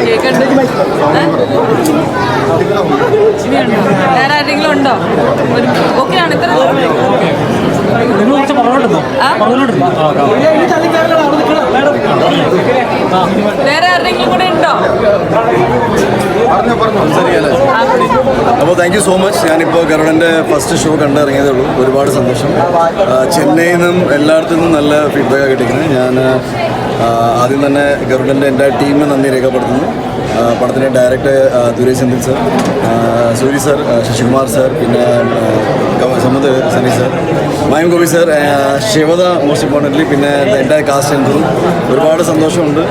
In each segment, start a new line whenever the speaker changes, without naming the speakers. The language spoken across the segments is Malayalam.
കേൾക്കണ്ട് ഇനിയുണ്ടോ വേറെ ആരെങ്കിലും ഉണ്ടോ ഒരു ഓക്കെയാണ് ഇത്ര
നിങ്ങൾ കുറച്ച് പുറകോട്ടുണ്ടോ
ആ?
പുറകോട്ടുണ്ടോ
വേറെ ആരെങ്കിലും കൂടെ ഉണ്ടോ
അപ്പോൾ താങ്ക് യു സോ മച്ച് ഞാനിപ്പോൾ ഗരുഡന്റെ ഫസ്റ്റ് ഷോ കണ്ടിറങ്ങിയതേ ഉള്ളൂ. ഒരുപാട് സന്തോഷം. ചെന്നൈയിൽ നിന്നും എല്ലായിടത്തു നിന്നും നല്ല ഫീഡ്ബാക്കാണ് കിട്ടിയിരിക്കുന്നത്. ഞാൻ ആദ്യം തന്നെ ഗരുഡന്റെ എന്റെ ടീമിന് നന്ദി രേഖപ്പെടുത്തുന്നു. പടത്തിന്റെ director Duresh Senthil sir Soori sir Sasikumar sir പിന്നെ Samuthirakani sir Mime Gopi sir Shivada most importantly പിന്നെ എന്റെ കാസ്റ്റ് എന്തതും ഒരുപാട് സന്തോഷമുണ്ട്.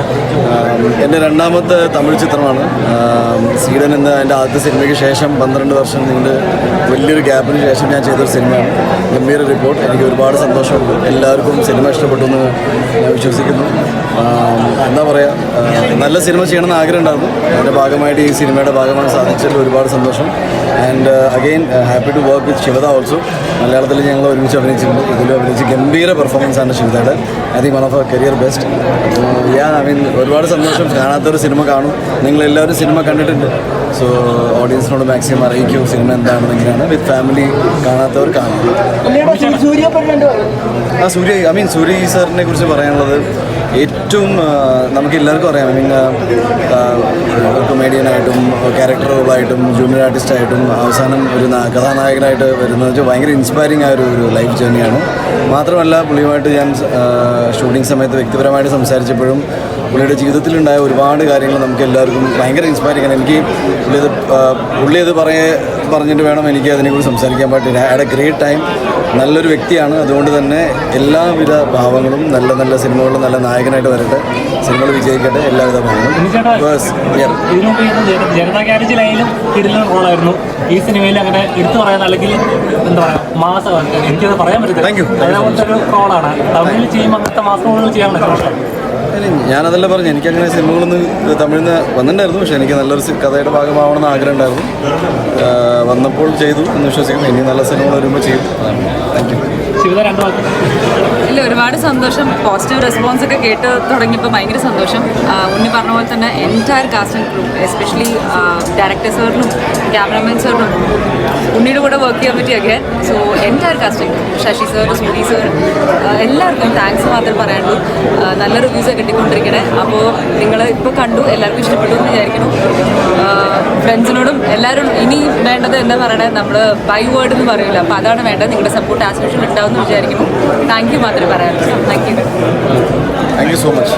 എന്റെ രണ്ടാമത്തെ തമിഴ് ചിത്രമാണ്. സ്വീഡൻ എന്ന എന്റെ ആദ്യത്തെ സിനിമയ്ക്ക് ശേഷം പന്ത്രണ്ട് വർഷം നീണ്ട് വലിയൊരു ഗ്യാപ്പിന് ശേഷം ഞാൻ ചെയ്തൊരു സിനിമയാണ്. ഗംഭീര റിപ്പോർട്ട് എനിക്ക് ഒരുപാട് സന്തോഷമുണ്ട്. എല്ലാവർക്കും സിനിമ ഇഷ്ടപ്പെട്ടു എന്ന് ഞാൻ വിശ്വസിക്കുന്നു. എന്താ പറയുക നല്ല സിനിമ ചെയ്യണമെന്ന് ആഗ്രഹം ഉണ്ടായിരുന്നു. അതിന്റെ ഭാഗമായിട്ട് ഈ സിനിമയുടെ ഭാഗമാണ് സാധിച്ചതിൽ ഒരുപാട് സന്തോഷം. And again happy to work with Shivada also മലയാളത്തിൽ ഞങ്ങൾ ഒരുമിച്ച് അഭിനയിച്ചിട്ടുണ്ട്. ഇതിലും അഭിനയിച്ച് ഗംഭീര പെർഫോമൻസ് ആണ് ശിവതയുടെ I think one of a career best yeah I mean ഒരുപാട് സന്തോഷം. കാണാത്തൊരു സിനിമ കാണും. നിങ്ങളെല്ലാവരും സിനിമ കണ്ടിട്ടുണ്ട്. സോ ഓഡിയൻസിനോട് മാക്സിമം അറിയിക്കൂ സിനിമ എന്താണെന്ന് എങ്ങനെയാണ്. വിത്ത് ഫാമിലി കാണാത്തവർ കാണും. ആ സൂര്യ ഐ മീൻ സൂര്യ ഈ സാറിനെ കുറിച്ച് പറയാനുള്ളത് ഏറ്റവും ആ, നമുക്ക് എല്ലാവർക്കും അറിയാം. ഐ മീൻ കൊമേഡിയനായിട്ടും ക്യാരക്ടർ റോളായിട്ടും ജൂനിയർ ആർട്ടിസ്റ്റായിട്ടും അവസാനം ഒരു കഥാനായകനായിട്ട് വരുന്നത് വെച്ചാൽ ഭയങ്കര ഇൻസ്പയറിംഗ് ആയ ഒരു ലൈഫ് ജേർണിയാണ് മാത്രമല്ല പുള്ളിയുമായിട്ട് ഞാൻ ഷൂട്ടിംഗ് സമയത്ത് വ്യക്തിപരമായിട്ട് സംസാരിച്ചപ്പോഴും പുള്ളിയുടെ ജീവിതത്തിലുണ്ടായ ഒരുപാട് കാര്യങ്ങൾ നമുക്ക് എല്ലാവർക്കും ഭയങ്കര ഇൻസ്പയറിംഗ് ആണ്. എനിക്ക് പുള്ളി അത് ആ, പുള്ളി അത് പറയേ പറഞ്ഞിട്ട് വേണം എനിക്ക് അതിനെക്കുറിച്ച് സംസാരിക്കാൻ. പറ്റില്ല ആഡ് എ ഗ്രേറ്റ് ടൈം നല്ലൊരു വ്യക്തിയാണ്. അതുകൊണ്ട് തന്നെ എല്ലാവിധ ഭാവങ്ങളും നല്ല നല്ല സിനിമകളിലും നല്ല നായകനായിട്ട് വരട്ടെ. സിനിമകൾ വിജയിക്കട്ടെ എല്ലാവിധ ഭാവങ്ങളും.
ജനതാ ഗ്യാരേജിലായാലും കിടിലൻ റോളായിരുന്നു. ഈ സിനിമയിൽ അങ്ങനെ എടുത്തു പറയാൻ അല്ലെങ്കിൽ എന്താ പറയുക മാസ എനിക്കത് പറയാൻ പറ്റില്ല
Thank you. so
അതേപോലത്തെ ഒരു റോളാണ്. തമിഴിൽ ചെയ്യുമ്പോൾ അങ്ങനത്തെ മാസ ചെയ്യാൻ പറ്റും
അല്ല, ഞാനതല്ല പറഞ്ഞു. എനിക്കങ്ങനെ സിനിമകളൊന്നും തമിഴിൽ നിന്ന് വന്നിട്ടുണ്ടായിരുന്നു. പക്ഷേ എനിക്ക് നല്ലൊരു കഥയുടെ ഭാഗമാവണമെന്ന് ആഗ്രഹം ഉണ്ടായിരുന്നു വന്നപ്പോൾ ചെയ്തു എന്ന് വിശ്വസിക്കുന്നു. ഇനി നല്ല സിനിമകൾ വരുമ്പോൾ ചെയ്യും.
ഇല്ല ഒരുപാട് സന്തോഷം. പോസിറ്റീവ് റെസ്പോൺസ് ഒക്കെ കേട്ട് തുടങ്ങിയപ്പോൾ ഭയങ്കര സന്തോഷം. ഉണ്ണി പറഞ്ഞ പോലെ തന്നെ entire casting crew especially director സാറിനും ക്യാമറാമാൻ സാറിനും ഉണ്ണിയുടെ കൂടെ വർക്ക് ചെയ്യാൻ പറ്റിയൊക്കെ so entire casting Sasi sir Soori sir എല്ലാവർക്കും താങ്ക്സ് മാത്രമേ പറയാനുള്ളൂ. നല്ല റിവ്യൂസ് കിട്ടിക്കൊണ്ടിരിക്കണേ. അപ്പോൾ നിങ്ങൾ ഇപ്പോൾ കണ്ടു എല്ലാവർക്കും ഇഷ്ടപ്പെട്ടു എന്ന് വിചാരിക്കുന്നു. ഫ്രണ്ട്സിനോടും എല്ലാവരും ഇനി വേണ്ടത് എന്താ പറയണേ? നമ്മൾ ബൈ വേർഡ് എന്ന് പറയില്ല അപ്പോൾ അതാണ് വേണ്ടത്. നിങ്ങളുടെ സപ്പോർട്ട് ആസ് യൂഷ്വൽ ഉണ്ടാവുമെന്ന് വിചാരിക്കുന്നു. താങ്ക് യു മാത്രമേ പറയാനുള്ളൂ. Thank you
thank you so much